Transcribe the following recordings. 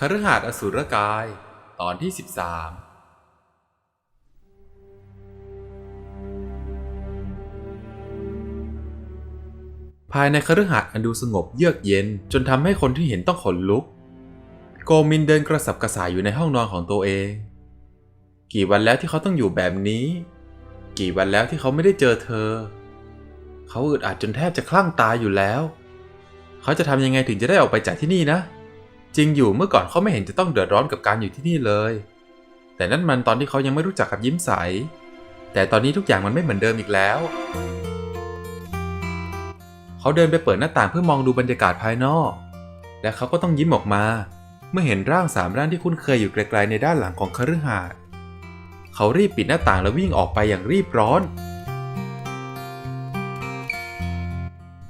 คฤหาสน์อสุรกาย ตอนที่ 13 ภายในคฤหาสน์อันดูสงบเยือกเย็นจนทำให้คนที่เห็นต้องขนลุก โกมินเดินกระสับกระส่ายอยู่ในห้องนอนของตัวเอง กี่วันแล้วที่เขาต้องอยู่แบบนี้ กี่วันแล้วที่เขาไม่ได้เจอเธอ เขาอึดอัดจนแทบจะคลั่งตายอยู่แล้ว เขาจะทำยังไงถึงจะได้ออกไปจากที่นี่นะ จริงอยู่เมื่อก่อนเขาไม่เห็นจะต้องเดือดร้อนกับการอยู่ที่นี่เลย แต่นั่นมันตอนที่เขายังไม่รู้จักกับยิ้มใส แต่ตอนนี้ทุกอย่างมันไม่เหมือนเดิมอีกแล้ว เขาเดินไปเปิดหน้าต่างเพื่อมองดูบรรยากาศภายนอก และเขาก็ต้องยิ้มออกมา เมื่อเห็นร่างสามร่างที่คุ้นเคยอยู่ไกลๆในด้านหลังของคฤหาสน์เขารีบปิดหน้าต่างแล้ววิ่งออกไปอย่างรีบร้อน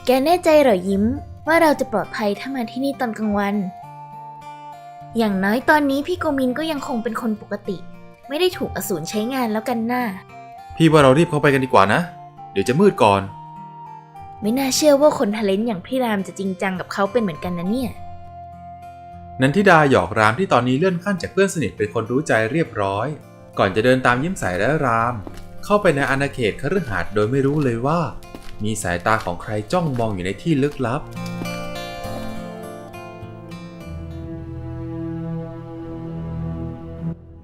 แกแน่ใจเหรอยิ้มว่าเราจะปลอดภัยถ้ามาที่นี่ตอนกลางวัน อย่างน้อยตอนนี้พี่โกมินก็ยังคงเป็นคนปกติ ไม่ได้ถูกอสูรใช้งานแล้วกันหน้า พี่ว่าเรารีบเข้าไปกันดีกว่านะ เดี๋ยวจะมืดก่อน ไม่น่าเชื่อว่าคนทะเลนต์อย่างพี่รามจะจริงจังกับเขาเป็นเหมือนกันนะเนี่ย นันทิดาหยอกรามที่ตอนนี้เลื่อนขั้นจากเพื่อนสนิทเป็นคนรู้ใจเรียบร้อย ก่อนจะเดินตามยิ้มใสและราม เข้าไปในอาณาเขตคฤหาสน์โดยไม่รู้เลยว่า มีสายตาของใครจ้องมองอยู่ในที่ลึกลับ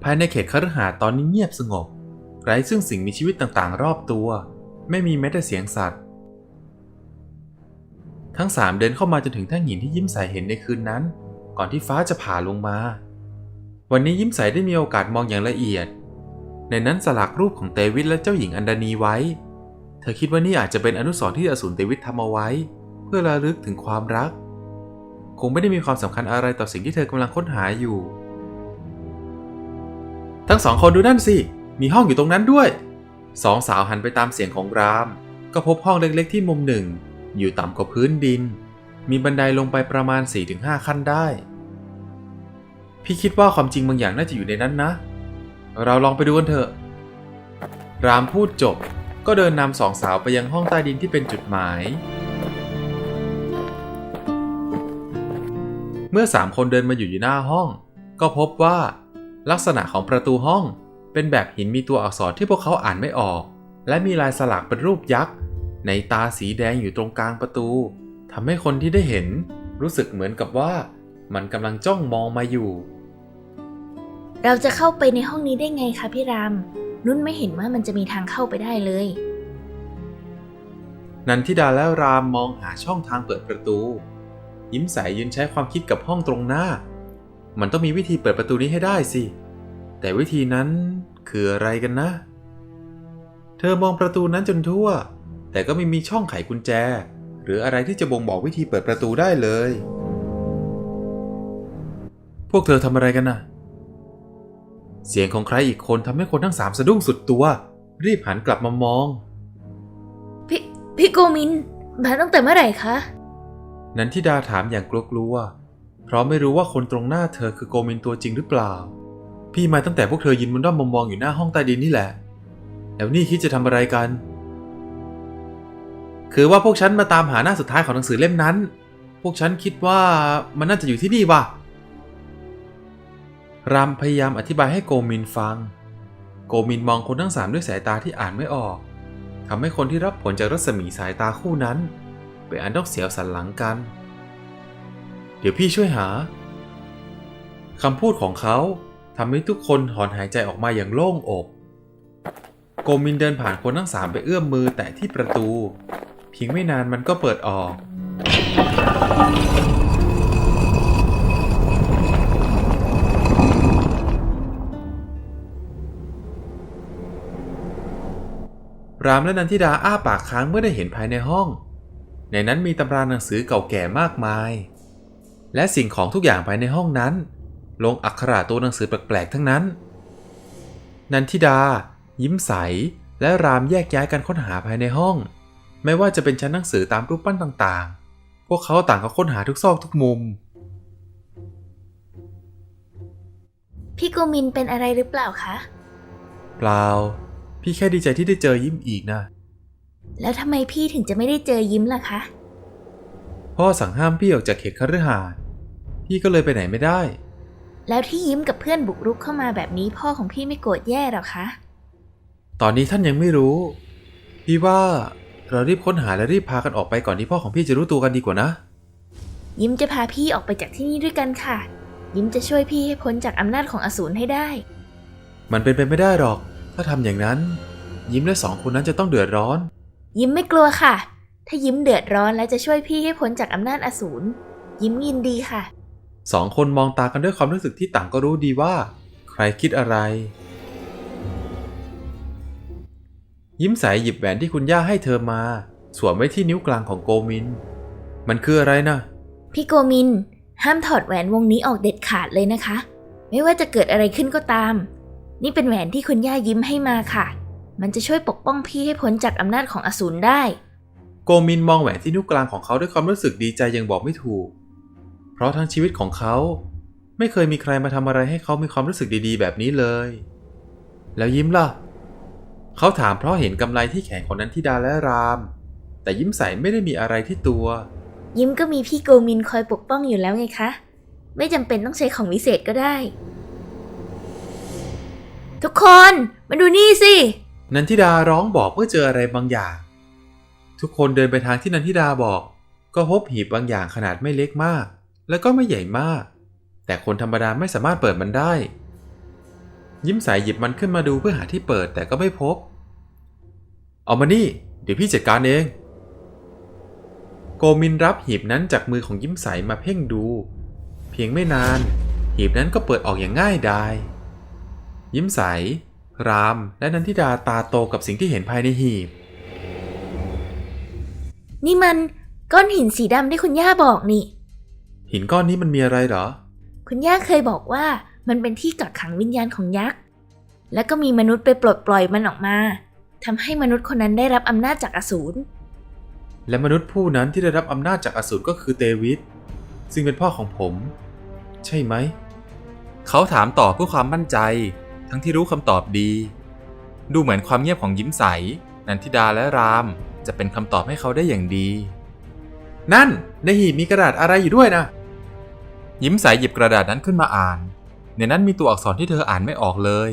ภายในเขตคฤหาสน์ตอนนี้เงียบสงบ ไร้ซึ่งสิ่งมีชีวิตต่างๆ รอบตัว ไม่มีแม้แต่เสียงสัตว์ ทั้งสามเดินเข้ามาจนถึงแท่งหินที่ยิ้มใสเห็นในคืนนั้น ก่อนที่ฟ้าจะผ่าลงมา วันนี้ยิ้มใสได้มีโอกาสมองอย่างละเอียด ในนั้นสลักรูปของเตวิทและเจ้าหญิงอันดานีไว้ เธอคิดว่านี่อาจจะเป็นอนุสรณ์ที่อสูรเตวิททำเอาไว้ เพื่อระลึกถึงความรัก คงไม่ได้มีความสำคัญอะไรต่อสิ่งที่เธอกำลังค้นหาอยู่ ทั้งสองคนดูนั่นสิ มีห้องอยู่ตรงนั้นด้วย สองสาวหันไปตามเสียงของราม ก็พบห้องเล็กๆที่มุมหนึ่ง อยู่ต่ำกว่าพื้นดิน มีบันไดลงไปประมาณ 4-5 ขั้นได้ พี่คิดว่าความจริงบางอย่างน่าจะอยู่ในนั้นนะ เราลองไปดูกันเถอะ รามพูดจบ ก็เดินนำสองสาวไปยังห้องใต้ดินที่เป็นจุดหมาย เมื่อสามคนเดินมาอยู่อยู่หน้าห้อง ก็พบว่า ลักษณะของประตูห้อง เป็นแบบหินมีตัวอักษรที่พวกเขาอ่านไม่ออก และมีลายสลักเป็นรูปยักษ์ ในตาสีแดงอยู่ตรงกลางประตูทำให้คนที่ได้เห็น รู้สึกเหมือนกับว่า มันกำลังจ้องมองมาอยู่ เราจะเข้าไปในห้องนี้ได้ไงคะพี่ราม นุ่นไม่เห็นว่ามันจะมีทางเข้าไปได้เลย นันทิดาและรามมองหาช่องทางเปิดประตู ยิ้มใสยืนใช้ความคิดกับห้องตรงหน้า มันต้องมีวิธีเปิดประตูนี้ให้ได้สิ แต่วิธีนั้นคืออะไรกันนะ เธอมองประตูนั้นจนทั่ว แต่ก็ไม่มีช่องไขกุญแจ หรืออะไรที่จะบ่งบอกวิธีเปิดประตูได้เลย พวกเธอทำอะไรกันน่ะ เสียงของใครอีกคนทำให้คนทั้งสามสะดุ้งสุดตัว รีบหันกลับมามอง พี่พี่โกมินมาตั้งแต่เมื่อไหร่คะ นันทิดาถามอย่างกลัวๆ เพราะไม่รู้ว่าคนตรงหน้าเธอคือโกมินตัวจริงหรือเปล่า พี่มาตั้งแต่พวกเธอยืนบนด้อมมองอยู่หน้าห้องใต้ดินนี่แหละ แล้วนี่คิดจะทำอะไรกัน คือว่าพวกฉันมาตามหาหน้าสุดท้ายของหนังสือเล่มนั้น พวกฉันคิดว่ามันน่าจะอยู่ที่นี่ว่ะรามพยายามอธิบายให้โกมินฟัง โกมินมองคนทั้งสามด้วยสายตาที่อ่านไม่ออกทำให้คนที่รับผลจากรัศมีสายตาคู่นั้นเป็นอันต้องเสียวสันหลังกัน เดี๋ยวพี่ช่วยหาคำพูดของเขาทำให้ทุกคนถอนหายใจออกมาอย่างโล่งอก โกมินเดินผ่านคนทั้งสามไปเอื้อมมือแตะที่ประตู เพียงไม่นานมันก็เปิดออก รามและนันทิดาอ้าปากค้างเมื่อได้เห็นภายในห้อง ในนั้นมีตำราหนังสือเก่าแก่มากมาย และสิ่งของทุกอย่างภายในห้องนั้น ลงอักขระตัวหนังสือแปลกๆทั้งนั้น นันทิดา ยิ้มใส และรามแยกย้ายกันค้นหาภายในห้อง ไม่ว่าจะเป็นชั้นหนังสือตามรูปปั้นต่างๆ พวกเขาต่างก็ค้นหาทุกซอกทุกมุม พี่โกมินเป็นอะไรหรือเปล่าคะ เปล่า พี่แค่ดีใจที่ได้เจอยิ้มอีกนะ แล้วทำไมพี่ถึงจะไม่ได้เจอยิ้มล่ะคะ พ่อสั่งห้ามพี่ออกจากเขตคฤหาสน์ พี่ก็เลยไปไหนไม่ได้ แล้วที่ยิ้มกับเพื่อนบุกรุกเข้ามาแบบนี้พ่อของพี่ไม่โกรธแย่หรอคะ ตอนนี้ท่านยังไม่รู้ พี่ว่าเรารีบค้นหาและรีบพากันออกไปก่อนที่พ่อของพี่จะรู้ตัวกันดีกว่านะ ยิ้มจะพาพี่ออกไปจากที่นี่ด้วยกันค่ะ ยิ้มจะช่วยพี่ให้พ้นจากอำนาจของอสูรให้ได้ มันเป็นไปไม่ได้หรอก ถ้าทำอย่างนั้น ยิ้มและสองคนนั้นจะต้องเดือดร้อน ยิ้มไม่กลัวค่ะ ถ้ายิ้มเดือดร้อนและจะช่วยพี่ให้พ้นจากอำนาจอสูรยิ้มยินดีค่ะ สองคนมองตากันด้วยความรู้สึกที่ต่างก็รู้ดีว่า ใครคิดอะไร ยิ้มใสหยิบแหวนที่คุณย่าให้เธอมา สวมไว้ที่นิ้วกลางของโกมิน มันคืออะไรนะ พี่โกมิน ห้ามถอดแหวนวงนี้ออกเด็ดขาดเลยนะคะ ไม่ว่าจะเกิดอะไรขึ้นก็ตาม นี่เป็นแหวนที่คุณย่ายิ้มให้มาค่ะ มันจะช่วยปกป้องพี่ให้พ้นจากอำนาจของอสูรได้ โกมินมองแหวนที่นิ้วกลางของเขาด้วยความรู้สึกดีใจยังบอกไม่ถูกเพ ราะทั้งชีวิตของเขาไม่เคยมีใครมาทำอะไรให้เขามีความรู้สึกดีๆ แบบนี้เลย แล้วยิ้มล่ะ เขาถามเพราะเห็นกำไลที่แขนของนันทิดาและราม แต่ยิ้มใสไม่ได้มีอะไรที่ตัว ยิ้มก็มีพี่โกมินคอยปกป้องอยู่แล้วไงคะ ไม่จำเป็นต้องใช้ของวิเศษก็ได้ ทุกคนมาดูนี่สิ นันทิดาร้องบอกเมื่อเจออะไรบางอย่าง ทุกคนเดินไปทางที่นันทิดาบอก ก็พบหีบบางอย่างขนาดไม่เล็กมาก แล้วก็ไม่ใหญ่มาก แต่คนธรรมดาไม่สามารถเปิดมันได้ ยิ้มใสหยิบมันขึ้นมาดูเพื่อหาที่เปิดแต่ก็ไม่พบ เอามานี่ เดี๋ยวพี่จัดการเอง โกมินรับหีบนั้นจากมือของยิ้มใสมาเพ่งดู เพียงไม่นาน หีบนั้นก็เปิดออกอย่างง่ายดายยิ้มใส ราม และนันทิดาตาโตกับสิ่งที่เห็นภายในหีบ นี่มันก้อนหินสีดำที่คุณย่าบอกนี่ หินก้อนนี้มันมีอะไรเหรอ คุณย่าเคยบอกว่ามันเป็นที่กักขังวิญญาณของยักษ์ แล้วก็มีมนุษย์ไปปลดปล่อยมันออกมาทำให้มนุษย์คนนั้นได้รับอำนาจจากอสูร และมนุษย์ผู้นั้นที่ได้รับอำนาจจากอสูรก็คือเตวิสซึ่งเป็นพ่อของผม ใช่ไหม เขาถามต่อเพื่อความมั่นใจ ทั้งที่รู้คำตอบดี ดูเหมือนความเงียบของยิ้มใส นันทิดาและราม จะเป็นคำตอบให้เขาได้อย่างดี นั่นในหีบมีกระดาษอะไรอยู่ด้วยนะ ยิ้มใสหยิบกระดาษนั้นขึ้นมาอ่าน ในนั้นมีตัวอักษรที่เธออ่านไม่ออกเลย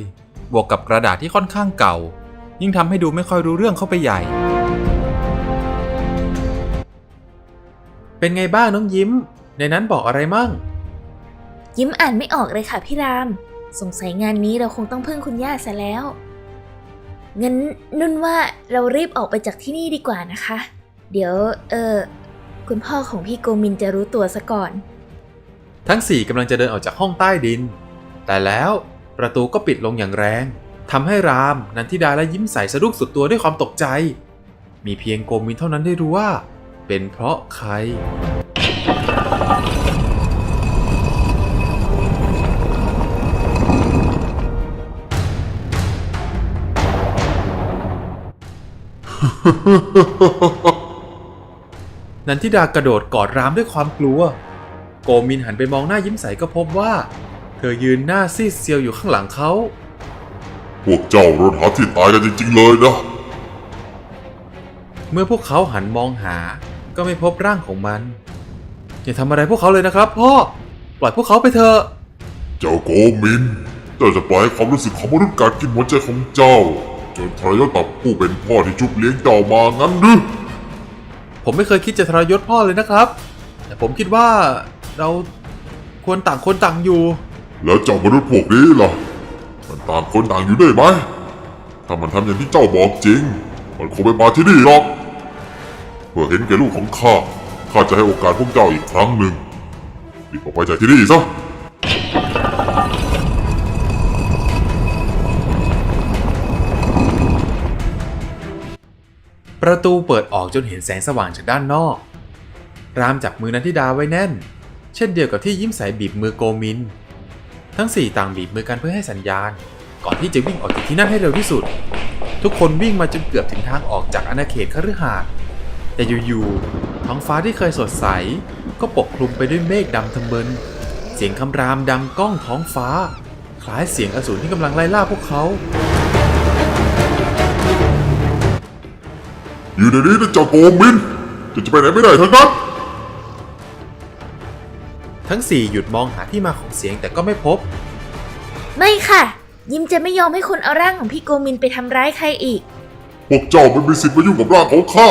บวกกับกระดาษที่ค่อนข้างเก่า ยิ่งทำให้ดูไม่ค่อยรู้เรื่องเข้าไปใหญ่ เป็นไงบ้างน้องยิ้ม ในนั้นบอกอะไรมั่ง ยิ้มอ่านไม่ออกเลยค่ะพี่ราม สงสัยงานนี้เราคงต้องพึ่งคุณย่าซะแล้ว งั้นนุ่นว่าเรารีบออกไปจากที่นี่ดีกว่านะคะ เดี๋ยว เออคุณพ่อของพี่โกมินจะรู้ตัวซะก่อน ทั้งสี่กำลังจะเดินออกจากห้องใต้ดิน แต่แล้วประตูก็ปิดลงอย่างแรงทำให้รามนันทิดาและยิ้มใสสะดุ้งสุดตัวด้วยความตกใจ มีเพียงโกมินเท่านั้นได้รู้ว่า เป็นเพราะใคร นันทิดากระโดดกอดรามด้วยความกลัว โกมินหันไปมองหน้ายิ้มใสก็พบว่า เธอยืนหน้าซีดเซียวอยู่ข้างหลังเขา พวกเจ้ารถหาที่ตายกันจริงๆเลยนะ เมื่อพวกเขาหันมองหา ก็ไม่พบร่างของมัน อย่าทำอะไรพวกเขาเลยนะครับพ่อ ปล่อยพวกเขาไปเถอะ เจ้าโกมิน เจ้าจะปล่อยให้ความรู้สึกของมนุษย์กัดกินหัวใจของเจ้า จนทรยศต่อผู้เป็นพ่อที่จุบเลี้ยงเจ้ามางั้นหรือผมไม่เคยคิดจะทรยศพ่อเลยนะครับ แต่ผมคิดว่า เราควรต่างคนต่างอยู่ แล้วเจ้ามนุษย์พวกนี้ล่ะ มันต่างคนต่างอยู่ได้ไหม ถ้ามันทำอย่างที่เจ้าบอกจริง มันคงไม่มาที่นี่หรอก เพื่อเห็นแก่ลูกของข้า ข้าจะให้โอกาสพวกเจ้าอีกครั้งหนึ่งรีบออกไปจากที่นี่ซะประตูเปิดออกจนเห็นแสงสว่างจากด้านนอก รามจับมือนันทิดาไว้แน่น เช่นเดียวกับที่ยิ้มใสบีบมือโกมิน ทั้งสี่ต่างบีบมือกันเพื่อให้สัญญาณ ก่อนที่จะวิ่งออกจากที่นั่นให้เร็วที่สุด ทุกคนวิ่งมาจนเกือบถึงทางออกจากอาณาเขตคฤหาสน์แต่อยู่ๆท้องฟ้าที่เคยสดใส ก็ปกคลุมไปด้วยเมฆดำทะมึนเสียงคำรามดังก้องท้องฟ้า คล้ายเสียงอสูรที่กำลังไล่ล่าพวกเขา อยู่ในนี้นะเจ้าโกมินจะจะไปไหนไม่ได้ทั้งนั้น ทั้งสี่หยุดมองหาที่มาของเสียงแต่ก็ไม่พบ ไม่ค่ะ ยิ้มจะไม่ยอมให้คนเอาร่างของพี่โกมินไปทำร้ายใครอีก พวกเจ้าไม่มีสิทธิ์มายุ่งกับร่างของข้า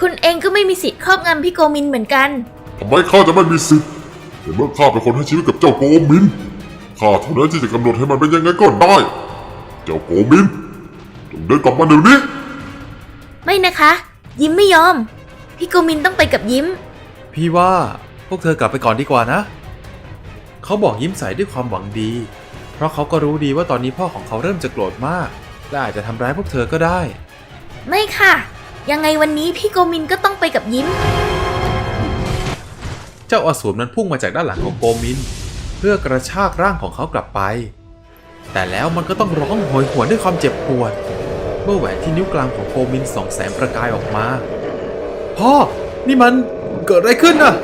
คุณเองก็ไม่มีสิทธิ์ครอบงำพี่โกมินเหมือนกัน ทำไมข้าจะไม่มีสิทธิ์แต่เมื่อข้าเป็นคนให้ชีวิตกับเจ้าโกมิน ข้าเท่านั้นที่จะกำหนดให้มันเป็นยังไงก็ได้ เจ้าโกมินจงเดินกลับมาเดี๋ยวนี้ ไม่นะคะ ยิ้มไม่ยอม พี่โกมินต้องไปกับยิ้ม พี่ว่าพ วกเธอกลับไปก่อนดีกว่านะ เขาบอกยิ้มใสด้วยความหวังดี เพราะเขาก็รู้ดีว่าตอนนี้พ่อของเขาเริ่มจะโกรธมาก และอาจจะทำร้ายพวกเธอก็ได้ ไม่ค่ะ ยังไงวันนี้พี่โกมินก็ต้องไปกับยิ้ม เจ้าอสูรนั้นพุ่งมาจากด้านหลังของโกมิน เพื่อกระชากร่างของเขากลับไป แต่แล้วมันก็ต้องร้องโหยหวนด้วยความเจ็บปวด เมื่อแหวนที่นิ้วกลางของโกมินส่องแสงประกายออกมา พ่อ นี่มันเกิดอะไรขึ้นน่ะ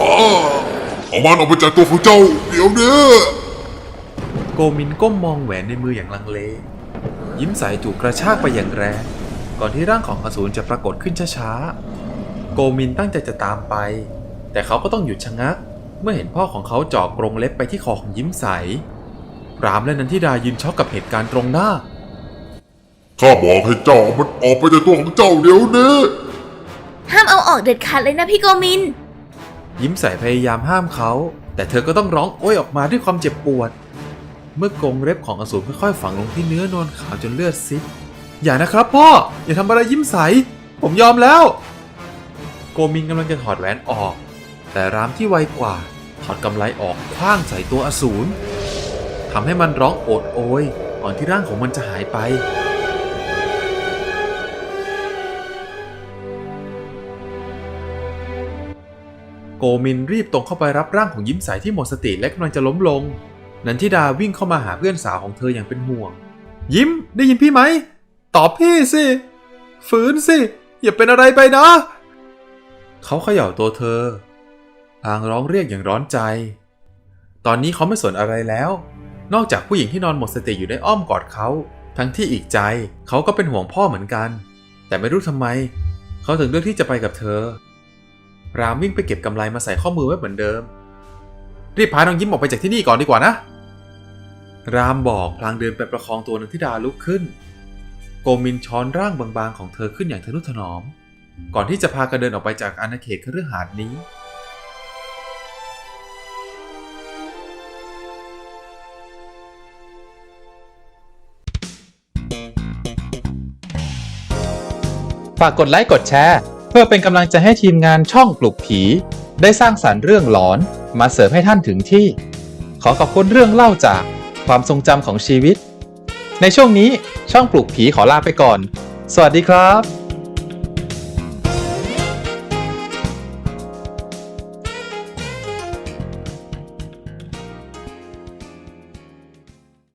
อ้าเอามันออกไปจากตัวของเจ้า เดี๋ยวนี้โกมินก้มมองแหวนในมืออย่างลังเล ยิ้มใสถูกกระชากไปอย่างแรง ก่อนที่ร่างของอสูรจะปรากฏขึ้นช้าๆ โกมินตั้งใจจะตามไป แต่เขาก็ต้องหยุดชะงัก เมื่อเห็นพ่อของเขาเจาะกรงเล็บไปที่คอของยิ้มใส รามและนันทิดายืนช็อกกับเหตุการณ์ตรงหน้า ข้าบอกให้เจ้าเอามันออกไปจากตัวของเจ้าเดี๋ยวนี้ ห้ามเอาออกเด็ดขาดเลยนะพี่โกมิน ยิ้มใส่พยายามห้ามเขา แต่เธอก็ต้องร้องโอยออกมาด้วยความเจ็บปวด เมื่อกรงเล็บของอสูรค่อยๆฝังลงที่เนื้อนวลขาวจนเลือดซิบอย่านะครับพ่อ อย่าทำอะไรยิ้มใส ผมยอมแล้ว โกมินกำลังจะถอดแหวนออก แต่รามที่ไวกว่า ถอดกำไลออกคว้างใส่ตัวอสูรทำให้มันร้องโอดโอยก่อนที่ร่างของมันจะหายไป โกมินรีบตรงเข้าไปรับร่างของยิ้มใสที่หมดสติและกำลังจะล้มลง นันทิดาวิ่งเข้ามาหาเพื่อนสาวของเธออย่างเป็นห่วง ยิ้มได้ยินพี่ไหม ตอบพี่สิ ฝืนสิ อย่าเป็นอะไรไปนะ เขาเขย่าตัวเธอพางร้องเรียกอย่างร้อนใจ ตอนนี้เขาไม่สนอะไรแล้ว นอกจากผู้หญิงที่นอนหมดสติอยู่ในอ้อมกอดเขา ทั้งที่อีกใจเขาก็เป็นห่วงพ่อเหมือนกัน แต่ไม่รู้ทำไม เขาถึงเลือกที่จะไปกับเธอ รามวิ่งไปเก็บกำไลมาใส่ข้อมือไว้เหมือนเดิม รีบพาน้องยิ้มออกไปจากที่นี่ก่อนดีกว่านะ รามบอกพลางเดินไปประคองตัวนันทิดาลุกขึ้น โกมินช้อนร่างบางๆของเธอขึ้นอย่างทะนุถนอม ก่อนที่จะพากันเดินออกไปจากอาณาเขตคฤหาสน์นี้ฝากกดไลค์กดแชร์ พื่อเป็นกำลังใจให้ทีมงานช่องปลุกผี ได้สร้างสารรค์เรื่องหลอนมาเสิร์ฟให้ท่านถึงที่ ขอขอบคุณเรื่องเล่าจากความทรงจำของชีวิต ในช่วงนี้ช่องปลุกผีขอลาไปก่อน สวัสดีครับ